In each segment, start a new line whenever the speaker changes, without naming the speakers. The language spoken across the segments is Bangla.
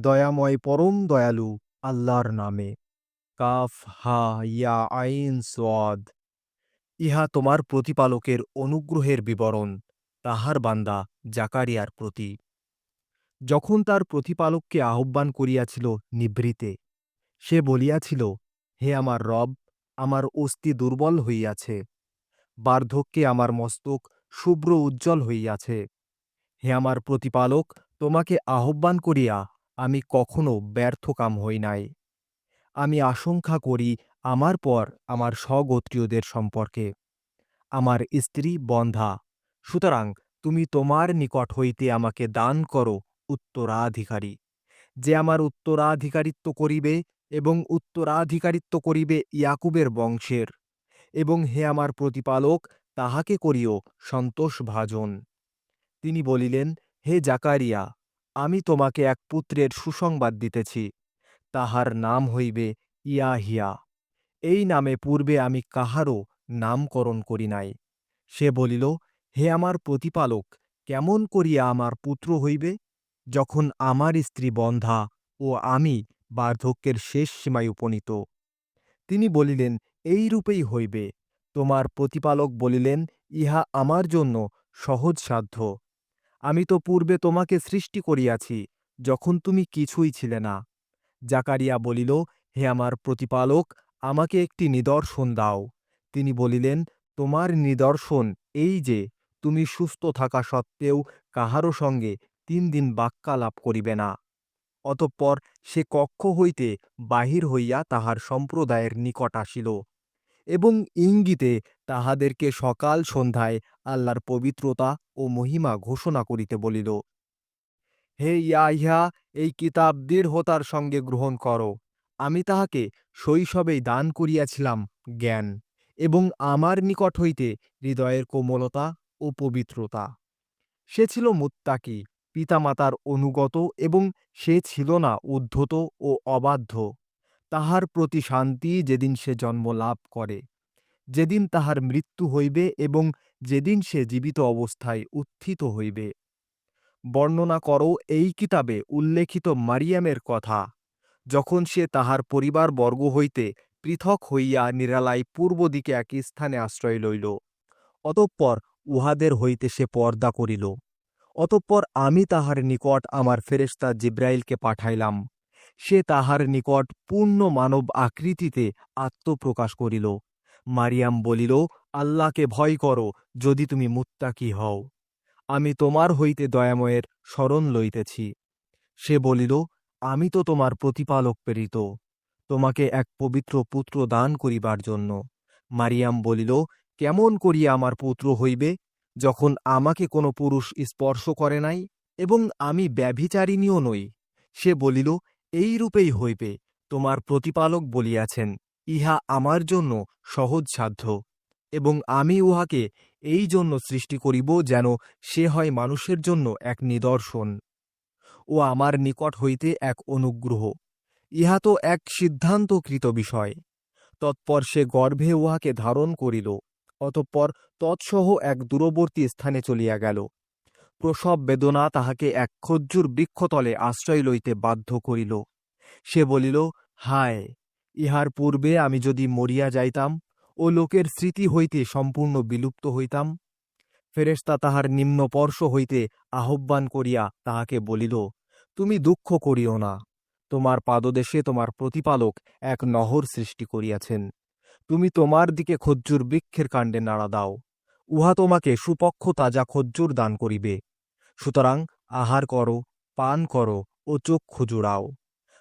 দয়াময় পরম দয়ালু আল্লাহর নামে। কাফ, হা, ইয়া, আইন সোয়াদ ইহা তোমার প্রতিপালকের অনুগ্রহের বিবরণ, তাহার বান্দা জাকারিয়ার প্রতি। যখন তার প্রতিপালককে আহ্বান করিয়াছিল নিভৃতে, সে বলিয়াছিল, হে আমার রব, আমার অস্থি দুর্বল হইয়াছে। বার্ধক্যে আমার মস্তক শুভ্র উজ্জ্বল হইয়াছে। হে আমার প্রতিপালক, তোমাকে আহ্বান করিয়া আমি কখনো ব্যর্থকাম হই নাই। আমি আশঙ্কা করি আমার পর আমার স্বগোত্রীয়দের সম্পর্কে। আমার স্ত্রী বন্ধা, সুতরাং তুমি তোমার নিকট হইতে আমাকে দান করো, উত্তরাধিকারী। যে আমার উত্তরাধিকারিত্ব করিবে এবং উত্তরাধিকারিত্ব করিবে ইয়াকুবের বংশের, এবং হে আমার প্রতিপালক, তাহাকে করিও সন্তোষভাজন। তিনি বলিলেন, হে জাকারিয়া আমি তোমাকে এক পুত্রের সুসংবাদ দিতেছি, তাহার নাম হইবে ইয়াহিয়া। এই নামে পূর্বে আমি কাহারও নামকরণ করি নাই। সে বলিল, হে আমার প্রতিপালক, কেমন করিয়া আমার পুত্র হইবে? যখন আমার স্ত্রী বন্ধা ও আমি বার্ধক্যের শেষ সীমায় উপনীত। তিনি বলিলেন, এই রূপেই হইবে। তোমার প্রতিপালক বলিলেন, ইহা আমার জন্য সহজসাধ্য আমি তো পূর্বে তোমাকে সৃষ্টি করিয়াছি, যখন তুমি কিছুই ছিলে না। জাকারিয়া বলিল, হে আমার প্রতিপালক, আমাকে একটি নিদর্শন দাও। তিনি বলিলেন, তোমার নিদর্শন এই যে, তুমি সুস্থ থাকা সত্ত্বেও কাহারও সঙ্গে তিন দিন বাক্যালাপ করিবে না। অতঃপর সে কক্ষ হইতে বাহির হইয়া তাহার সম্প্রদায়ের নিকট আসিল এবং ইঙ্গিতে তাহাদেরকে সকাল সন্ধ্যায় আল্লাহর পবিত্রতা ও মহিমা ঘোষণা করিতে বলিল, হে ইয়াহিয়া, এই কিতাব দৃঢ়তার সঙ্গে গ্রহণ করো। আমি তাহাকে শৈশবেই দান করিয়াছিলাম জ্ঞান এবং আমার নিকট হইতে হৃদয়ের কোমলতা ও পবিত্রতা। সে ছিল মুত্তাকি, পিতামাতার অনুগত এবং সে ছিল না উদ্ধত ও অবাধ্য। তাহার প্রতি শান্তি যেদিন সে জন্ম লাভ করে। যেদিন তাহার মৃত্যু হইবে এবং যেদিন সে জীবিত অবস্থায় উত্থিত হইবে। বর্ণনা করো এই কিতাবে উল্লেখিত মারিয়ামের কথা, যখন সে তাহার পরিবারবর্গ হইতে পৃথক হইয়া নিরালায় পূর্ব দিকে এক স্থানে আশ্রয় লইল, অতঃপর উহাদের হইতে সে পর্দা করিল। অতঃপর আমি তাহার নিকট আমার ফেরেস্তা জিব্রাইলকে পাঠাইলাম। সে তাহার নিকট পূর্ণ মানব আকৃতিতে আত্মপ্রকাশ করিল। মারিয়াম বলিল, আল্লাহকে ভয় করো, যদি তুমি মুত্তাকি হও। আমি তোমার হইতে দয়াময়ের স্মরণ লইতেছি। সে বলিল, আমি তো তোমার প্রতিপালক প্রেরিত, তোমাকে এক পবিত্র পুত্র দান করিবার জন্য। মারিয়াম বলিল, কেমন করিয়া আমার পুত্র হইবে, যখন আমাকে কোনো পুরুষ স্পর্শ করে নাই এবং আমি ব্যভিচারিণীও নই? সে বলিল এই রূপেই হইবে, তোমার প্রতিপালক বলিয়াছেন। ইহা আমার জন্য সহজসাধ্য এবং আমি উহাকে এই জন্য সৃষ্টি করিব যেন সে হয় মানুষের জন্য এক নিদর্শন ও আমার নিকট হইতে এক অনুগ্রহ। ইহা তো এক সিদ্ধান্তকৃত বিষয়। তৎপর সে গর্ভে উহাকে ধারণ করিল, অতঃপর তৎসহ এক দূরবর্তী স্থানে চলিয়া গেল। প্রসব বেদনা তাহাকে এক খজ্জুর বৃক্ষতলে আশ্রয় লইতে বাধ্য করিল। সে বলিল, হায়! ইহার পূর্বে আমি যদি মরিয়া যাইতাম, ও লোকের স্মৃতি হইতে সম্পূর্ণ বিলুপ্ত হইতাম, ফেরেশতা তাহার নিম্নপর্শ হইতে আহ্বান করিয়া তাহাকে বলিল, তুমি দুঃখ করিও না। তোমার পাদদেশে তোমার প্রতিপালক এক নহর সৃষ্টি করিয়াছেন। তুমি তোমার দিকে খজ্জুর বৃক্ষের কাণ্ডে নাড়া দাও। উহা তোমাকে সুপক্ষ তাজা খজ্জুর দান করিবে। সুতরাং আহার করো, পান করো ও চক্ষু জুড়াও।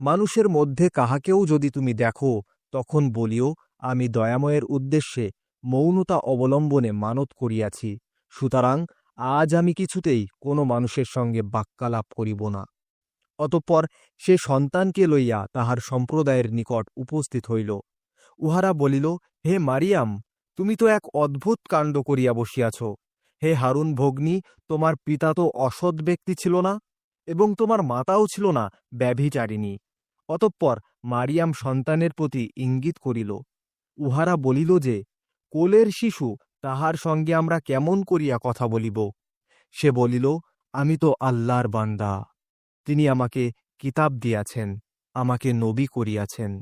মানুষের মধ্যে কাহাকেও যদি তুমি দেখো, তখন বলিও, আমি দয়াময়ের উদ্দেশ্যে মৌনতা অবলম্বনে মানত করিয়াছি, সুতরাং আজ আমি কিছুতেই কোনো মানুষের সঙ্গে বাক্যালাপ করিব না। অতঃপর সে সন্তানকে লইয়া তাহার সম্প্রদায়ের নিকট উপস্থিত হইল। উহারা বলিল, হে মারিয়াম, তুমি তো এক অদ্ভুত কাণ্ড করিয়া বসিয়াছ। হে হারুন ভগ্নী, তোমার পিতা তো অসৎ ব্যক্তি ছিল না, এবং তোমার মাতাও ছিল না, ব্যভিচারিণী। অতঃপর মারিয়াম সন্তানের প্রতি ইঙ্গিত করিল। উহারা বলিল যে, কোলের শিশু তাহার সঙ্গে আমরা কেমন করিয়া কথা বলিব? সে বলিল, আমি তো আল্লাহর বান্দা। তিনি আমাকে কিতাব দিয়াছেন, আমাকে নবী করিয়াছেন।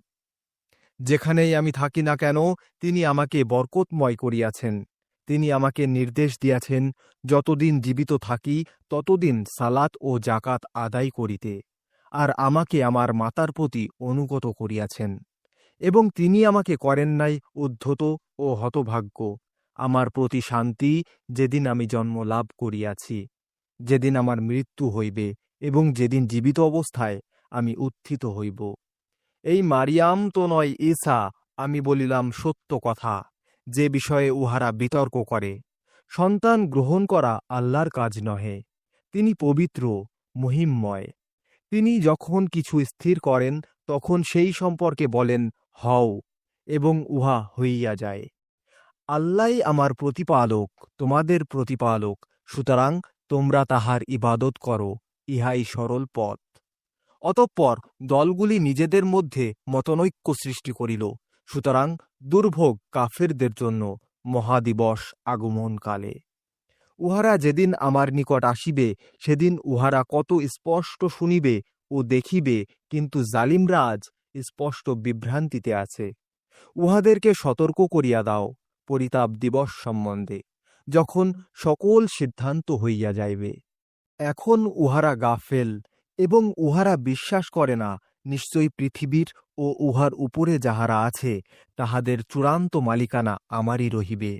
যেখানেই আমি থাকি না কেন, তিনি আমাকে বরকতময় করিয়াছেন। তিনি আমাকে নির্দেশ দিয়াছেন, যতদিন জীবিত থাকি, ততদিন সালাত ও জাকাত আদায় করিতে। আর আমাকে আমার মাতার প্রতি অনুগত করিয়াছেন। এবং তিনি আমাকে করেন নাই উদ্ধত ও হতভাগ্য। আমার প্রতি শান্তি যেদিন আমি জন্ম লাভ করিয়াছি, যেদিন আমার মৃত্যু হইবে এবং যেদিন জীবিত অবস্থায় আমি উত্থিত হইব। এই মারিয়াম তো নয়, ঈসা, আমি বলিলাম সত্য কথা, যে বিষয়ে উহারা বিতর্ক করে। সন্তান গ্রহণ করা আল্লাহর কাজ নহে, তিনি পবিত্র, মহিমময়। তিনি যখন কিছু স্থির করেন, তখন সেই সম্পর্কে বলেন, হও, এবং উহা হইয়া যায়। আল্লাহ আমার প্রতিপালক, তোমাদের প্রতিপালক, সুতরাং তোমরা তাহার ইবাদত করো, ইহাই সরল পথ। অতঃপর দলগুলি নিজেদের মধ্যে মতনৈক্য সৃষ্টি করিল, সুতরাং দুর্ভোগ কাফেরদের জন্য মহাদিবস আগমনকালে। উহারা যেদিন আমার নিকট আসিবে, সেদিন উহারা কত স্পষ্ট শুনিবে ও দেখিবে, কিন্তু জালিমরা আজ স্পষ্ট বিভ্রান্তিতে আছে। উহাদেরকে সতর্ক করিয়া দাও, পরিতাপ দিবস সম্বন্ধে, যখন সকল সিদ্ধান্ত হইয়া যাইবে। এখন উহারা গাফেল এবং উহারা বিশ্বাস করে না, নিশ্চয়ই পৃথিবীর ও উহার উপরে যাহারা আছে, তাহাদের চূড়ান্ত মালিকানা আমারই রহিবে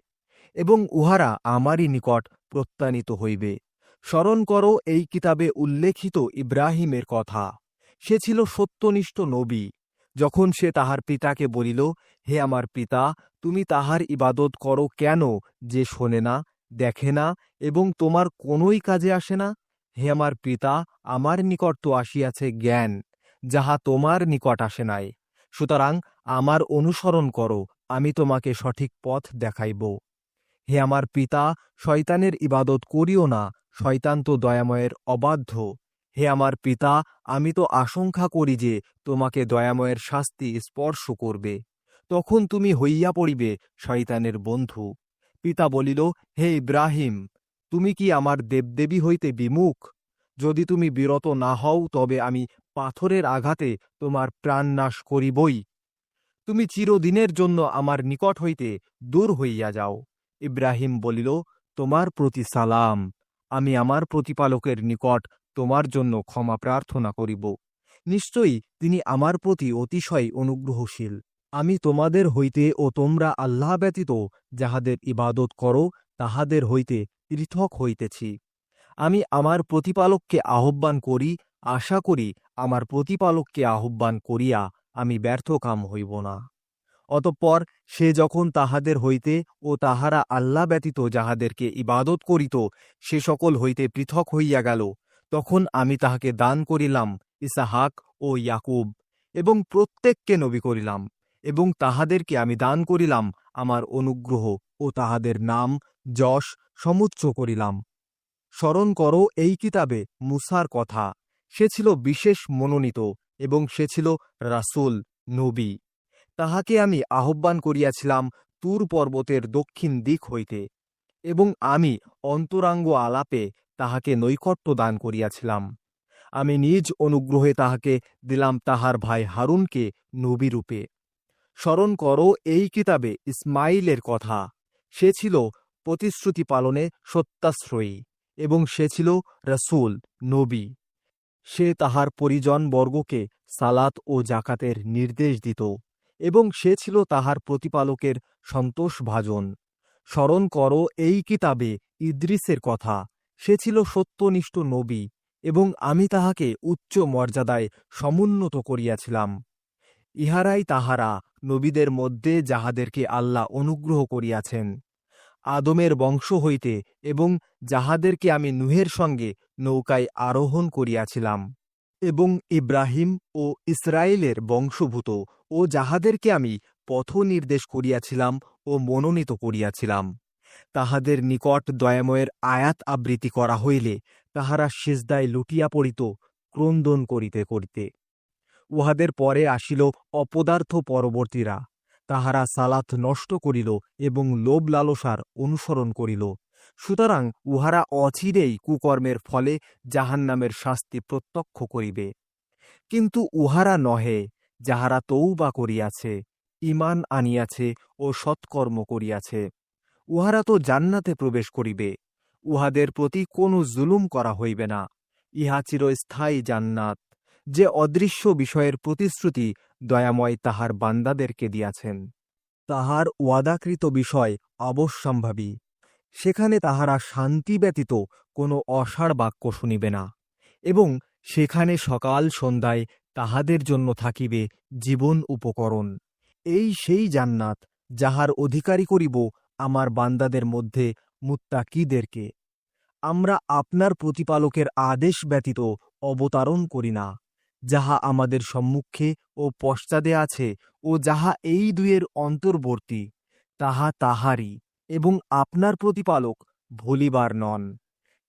এবং উহারা আমারই নিকট প্রত্যানিত হইবে। স্মরণ করো, এই কিতাবে উল্লেখিত ইব্রাহিমের কথা। সে ছিল সত্যনিষ্ঠ নবী। যখন সে তাহার পিতাকে বলিল, হে আমার পিতা, তুমি তাহার ইবাদত করো কেন যে শোনে না, দেখে না, এবং তোমার কোনোই কাজে আসে না? হে আমার পিতা, আমার নিকট তো আসিয়াছে জ্ঞান, যাহা তোমার নিকট আসে নাই। সুতরাং আমার অনুসরণ করো, আমি তোমাকে সঠিক পথ দেখাইব। হে আমার পিতা, শয়তানের ইবাদত করিও না, শয়তান তো দয়াময়ের অবাধ্য। হে আমার পিতা, আমি তো আশঙ্কা করি যে তোমাকে দয়াময়ের শাস্তি স্পর্শ করবে। তখন তুমি হইয়া পড়িবে, শয়তানের বন্ধু। পিতা বলিল, হে ইব্রাহিম, তুমি কি আমার দেবদেবী হইতে বিমুখ? যদি তুমি বিরত না হও, তবে আমি পাথরের আঘাতে তোমার প্রাণনাশ করিবই। তুমি চিরদিনের জন্য আমার নিকট হইতে দূর হইয়া যাও। ইব্রাহিম বলিল, তোমার প্রতি সালাম। আমি আমার প্রতিপালকের নিকট তোমার জন্য ক্ষমা প্রার্থনা করিব। নিশ্চয়ই তিনি আমার প্রতি অতিশয় অনুগ্রহশীল। আমি তোমাদের হইতে ও তোমরা আল্লাহ ব্যতীত যাহাদের ইবাদত করো, তাহাদের হইতে পৃথক হইতেছি। আমি আমার প্রতিপালককে আহ্বান করি, আশা করি আমার প্রতিপালককে আহ্বান করিয়া আমি ব্যর্থকাম হইব না। অতঃপর সে যখন তাহাদের হইতে ও তাহারা আল্লাহ ব্যতীত যাহাদেরকে ইবাদত করিত, সে সকল হইতে পৃথক হইয়া গেল। তখন আমি তাহাকে দান করিলাম, ইসাহাক ও ইয়াকুব, এবং প্রত্যেককে নবী করিলাম, এবং তাহাদেরকে আমি দান করিলাম, আমার অনুগ্রহ ও তাহাদের নাম যশ সমুচ্চ করিলাম। স্মরণ করো এই কিতাবে মুসার কথা। সে ছিল বিশেষ মনোনীত, এবং সে ছিল রাসূল, নবী। তাহাকে আমি আহ্বান করিয়াছিলাম তুর পর্বতের দক্ষিণ দিক হইতে, এবং আমি অন্তরাঙ্গ আলাপে তাহাকে নৈকট্য দান করিয়াছিলাম। আমি নিজ অনুগ্রহে তাহাকে দিলাম তাহার ভাই হারুনকে নবীরূপে। স্মরণ করো এই কিতাবে ইসমাইলের কথা। সে ছিল প্রতিশ্রুতি পালনে সত্যাশ্রয়ী, এবং সে ছিল রসুল, নবী। সে তাহার পরিজন বর্গকে সালাত ও জাকাতের নির্দেশ দিত। এবং সে ছিল তাহার প্রতিপালকের সন্তোষভাজন। স্মরণ কর এই কিতাবে ইদ্রিসের কথা, সে ছিল সত্যনিষ্ঠ নবী এবং আমি তাহাকে উচ্চ মর্যাদায় সমুন্নত করিয়াছিলাম। ইহারাই তাহারা নবীদের মধ্যে যাহাদেরকে আল্লাহ অনুগ্রহ করিয়াছেন। আদমের বংশ হইতে এবং যাহাদেরকে আমি নুহের সঙ্গে নৌকায় আরোহণ করিয়াছিলাম। এবং ইব্রাহিম ও ইসরায়েলের বংশভূত ও যাহাদেরকে আমি পথ নির্দেশ করিয়াছিলাম ও মনোনীত করিয়াছিলাম, তাহাদের নিকট দয়াময়ের আয়াত আবৃত্তি করা হইলে তাহারা সেজদায় লুটিয়া পড়িত, ক্রন্দন করিতে করিতে। উহাদের পরে আসিল অপদার্থ পরবর্তীরা, তাহারা সালাত নষ্ট করিল এবং লোভ লালসার অনুসরণ করিল। সুতরাং উহারা অচিরেই কুকর্মের ফলে জাহান্নামের শাস্তি প্রত্যক্ষ করিবে। কিন্তু উহারা নহে, যাহারা তৌবা করিয়াছে ইমান আনিয়াছে ও সৎকর্ম করিয়াছে। উহারা তো জান্নাতে প্রবেশ করিবে, উহাদের প্রতি কোনো জুলুম করা হইবে না। ইহা চিরস্থায়ী জান্নাত, যে অদৃশ্য বিষয়ের প্রতিশ্রুতি দয়াময় তাহার বান্দাদেরকে দিয়াছেন। তাহার ওয়াদাকৃত বিষয় অবশ্যম্ভাবী। সেখানে তাহারা শান্তি ব্যতীত কোনো অসাড় বাক্য শুনিবে না, এবং সেখানে সকাল সন্ধ্যায় তাহাদের জন্য থাকিবে জীবন উপকরণ। এই সেই জান্নাত যাহার অধিকারী করিব আমার বান্দাদের মধ্যে মুত্তাকিদেরকে। আমরা আপনার প্রতিপালকের আদেশ ব্যতীত অবতারণ করি না, যাহা আমাদের সম্মুখে ও পশ্চাদে আছে ও যাহা এই দুয়ের অন্তর্বর্তী, তাহা তাহারই। এবং আপনার প্রতিপালক ভুলিবার নন।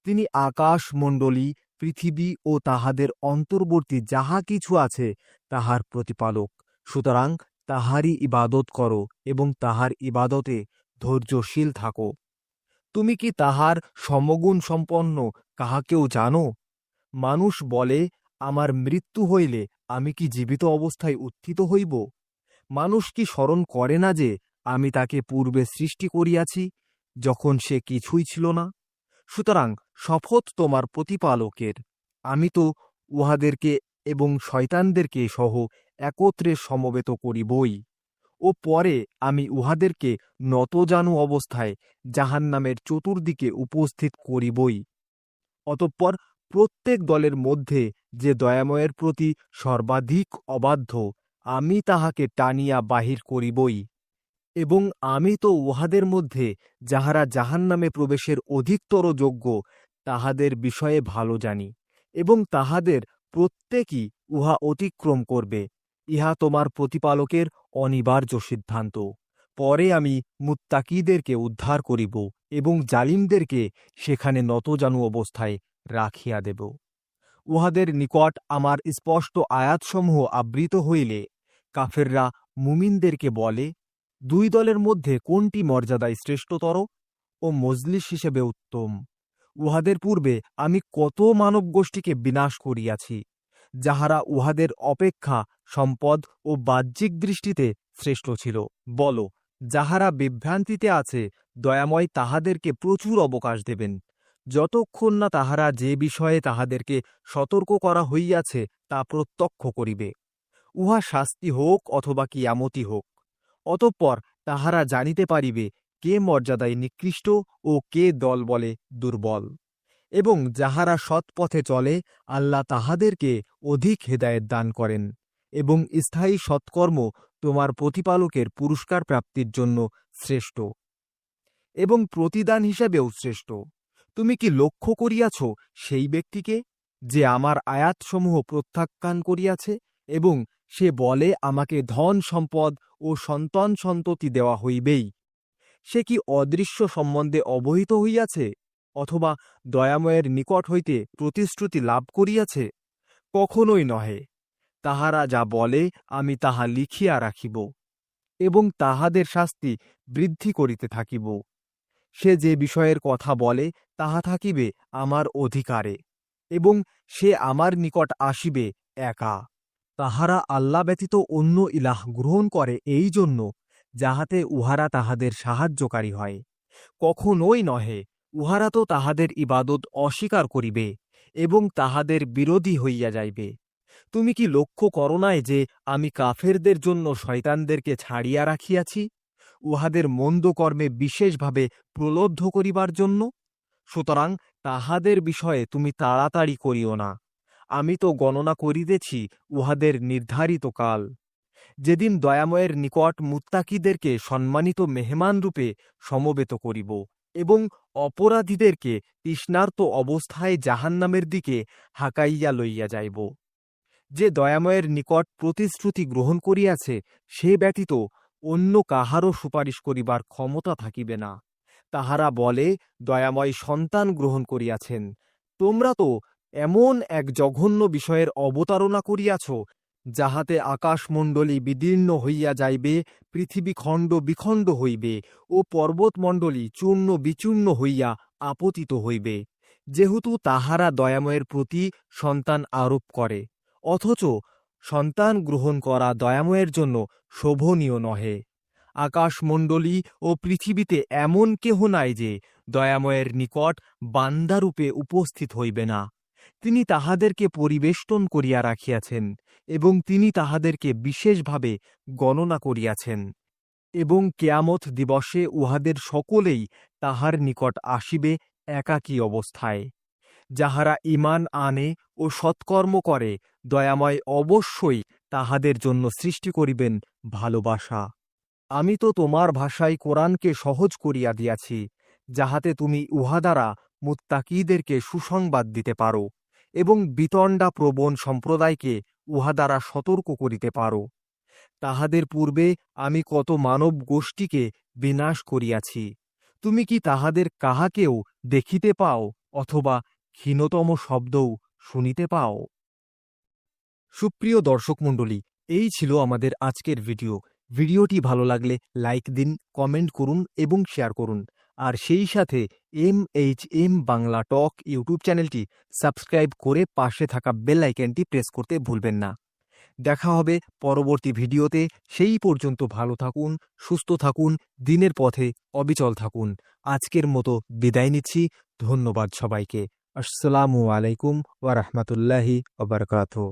তিনি আকাশ মণ্ডলী পৃথিবী ও তাহাদের অন্তর্বর্তী যাহা কিছু আছে, তাহার প্রতিপালক। সুতরাং তাহারই ইবাদত করো এবং তাহার ইবাদতে ধৈর্যশীল থাকো। তুমি কি তাহার সমগুণ সম্পন্ন কাহাকেও জানো? মানুষ বলে, আমার মৃত্যু হইলে আমি কি জীবিত অবস্থায় উত্থিত হইব? মানুষ কি স্মরণ করে না যে আমি তাকে পূর্বে সৃষ্টি করিয়াছি, যখন সে কিছুই ছিল না। সুতরাং শপথ তোমার প্রতিপালকের। আমি তো উহাদেরকে এবং শয়তানদেরকে সহ একত্রে সমবেত করিবই। ও পরে আমি উহাদেরকে নতজানু অবস্থায় জাহান্নামের চতুর্দিকে উপস্থিত করিবই। অতঃপর প্রত্যেক দলের মধ্যে যে দয়াময়ের প্রতি সর্বাধিক অবাধ্য, আমি তাহাকে টানিয়া বাহির করিবই। এবং আমি তো উহাদের মধ্যে যাহারা জাহান্নামে প্রবেশের অধিকতর যোগ্য, তাহাদের বিষয়ে ভালো জানি, এবং তাহাদের প্রত্যেকই উহা অতিক্রম করবে। ইহা তোমার প্রতিপালকের অনিবার্য সিদ্ধান্ত। পরে আমি মুত্তাকিদেরকে উদ্ধার করিব এবং জালিমদেরকে সেখানে নতজানু অবস্থায় রাখিয়া দেব। উহাদের নিকট আমার স্পষ্ট আয়াতসমূহ আবৃত হইলে কাফেররা মুমিনদেরকে বলে দুই দলের মধ্যে কোনটি মর্যাদায় শ্রেষ্ঠতর ও মজলিস হিসেবে উত্তম? উহাদের পূর্বে আমি কত মানব গোষ্ঠীকে বিনাশ করিয়াছি, যাহারা উহাদের অপেক্ষা সম্পদ ও বাহ্যিক দৃষ্টিতে শ্রেষ্ঠ ছিল? বল, যাহারা বিভ্রান্তিতে আছে, দয়াময় তাহাদেরকে প্রচুর অবকাশ দেবেন। যতক্ষণ না তাহারা যে বিষয়ে তাহাদেরকে সতর্ক করা হইয়াছে, তা প্রত্যক্ষ করিবে। উহা শাস্তি হোক অথবা কিয়ামতি হোক। অতঃপর তাহারা জানিতে পারিবে কে মর্যাদায় নিকৃষ্ট ও কে দল বলে দুর্বল। এবং যাহারা সৎপথে চলে, আল্লাহ তাহাদেরকে অধিক হেদায়েত দান করেন এবং স্থায়ী সৎকর্ম তোমার প্রতিপালকের পুরস্কার প্রাপ্তির জন্য শ্রেষ্ঠ এবং প্রতিদান হিসাবেও শ্রেষ্ঠ। তুমি কি লক্ষ্য করিয়াছ সেই ব্যক্তিকে যে আমার আয়াতসমূহ প্রত্যাখ্যান করিয়াছে? এবং সে বলে, আমাকে ধন সম্পদ ও সন্তান সন্ততি দেওয়া হইবেই। সে কি অদৃশ্য সম্বন্ধে অবহিত হইয়াছে অথবা দয়াময়ের নিকট হইতে প্রতিশ্রুতি লাভ করিয়াছে? কখনোই নহে। তাহারা যা বলে, আমি তাহা লিখিয়া রাখিব এবং তাহাদের শাস্তি বৃদ্ধি করিতে থাকিব। সে যে বিষয়ের কথা বলে, তাহা থাকিবে আমার অধিকারে এবং সে আমার নিকট আসিবে একা। তাহারা আল্লাহ ব্যতীত অন্য ইলাহ গ্রহণ করে এই জন্য, যাহাতে উহারা তাহাদের সাহায্যকারী হয়। কখনোই নহে, উহারা তো তাহাদের ইবাদত অস্বীকার করিবে এবং তাহাদের বিরোধী হইয়া যাইবে। তুমি কি লক্ষ্য করো নাই যে আমি কাফেরদের জন্য শয়তানদেরকে ছাড়িয়া রাখিয়াছি, উহাদের মন্দ কর্মে বিশেষভাবে প্রলব্ধ করিবার জন্য? সুতরাং তাহাদের বিষয়ে তুমি তাড়াতাড়ি করিও না। আমি তো গণনা করিতেছি উহাদের নির্ধারিত কাল। যেদিন দয়াময়ের নিকট মুত্তাকিদেরকে সম্মানিত মেহমানরূপে সমবেত করিব এবং অপরাধীদেরকে তৃষ্ণার্ত অবস্থায় জাহান্নামের দিকে হাঁকাইয়া লইয়া যাইব। যে দয়াময়ের নিকট প্রতিশ্রুতি গ্রহণ করিয়াছে, সে ব্যতীত অন্য কাহারও সুপারিশ করিবার ক্ষমতা থাকিবে না। তাহারা বলে, দয়াময় সন্তান গ্রহণ করিয়াছেন, তোমরা তো এমন এক জঘন্য বিষয়ের অবতারণা করিয়াছ, যাহাতে আকাশমণ্ডলী বিদীর্ণ হইয়া যাইবে, পৃথিবী খণ্ড বিখণ্ড হইবে ও পর্বতমণ্ডলী চূর্ণ বিচূর্ণ হইয়া আপতিত হইবে। যেহেতু তাহারা দয়াময়ের প্রতি সন্তান আরোপ করে, অথচ সন্তান গ্রহণ করা দয়াময়ের জন্য শোভনীয় নহে। আকাশমণ্ডলী ও পৃথিবীতে এমন কেহ নাই যে দয়াময়ের নিকট বান্দারূপে উপস্থিত হইবে না। তিনি তাহাদেরকে পরিবেষ্টন করিয়া রাখিয়াছেন এবং তিনি তাহাদেরকে বিশেষভাবে গণনা করিয়াছেন এবং কেয়ামত দিবসে উহাদের সকলেই তাহার নিকট আসিবে একাকী অবস্থায়। যাহারা ইমান আনে ও সৎকর্ম করে, দয়াময় অবশ্যই তাহাদের জন্য সৃষ্টি করিবেন ভালোবাসা। আমি তো তোমার ভাষায় কোরআনকে সহজ করিয়া দিয়াছি, যাহাতে তুমি উহা দ্বারা মুত্তাকিদেরকে সুসংবাদ দিতে পারো। এবং বিতণ্ডা প্রবণ সম্প্রদায়কে উহা দ্বারা সতর্ক করিতে পারো। তাহাদের পূর্বে আমি কত মানব গোষ্ঠীকে বিনাশ করিয়াছি। তুমি কি তাহাদের কাহাকেও দেখিতে পাও অথবা ক্ষীণতম শব্দও শুনিতে পাও? সুপ্রিয় দর্শক মণ্ডলী, এই ছিল আমাদের আজকের ভিডিও। ভিডিওটি ভালো লাগলে লাইক দিন, কমেন্ট করুন এবং শেয়ার করুন। আর সেই সাথে M H M Bangla talk YouTube চ্যানেলটি সাবস্ক্রাইব করে পাশে থাকা বেল আইকনটি প্রেস করতে ভুলবেন না। দেখা হবে পরবর্তী ভিডিওতে। সেই পর্যন্ত ভালো থাকুন, সুস্থ থাকুন, দিনের পথে অবিচল থাকুন। আজকের মতো বিদায় নিচ্ছি। ধন্যবাদ সবাইকে। আসসালামু আলাইকুম ওয়া বারাকাতুহু।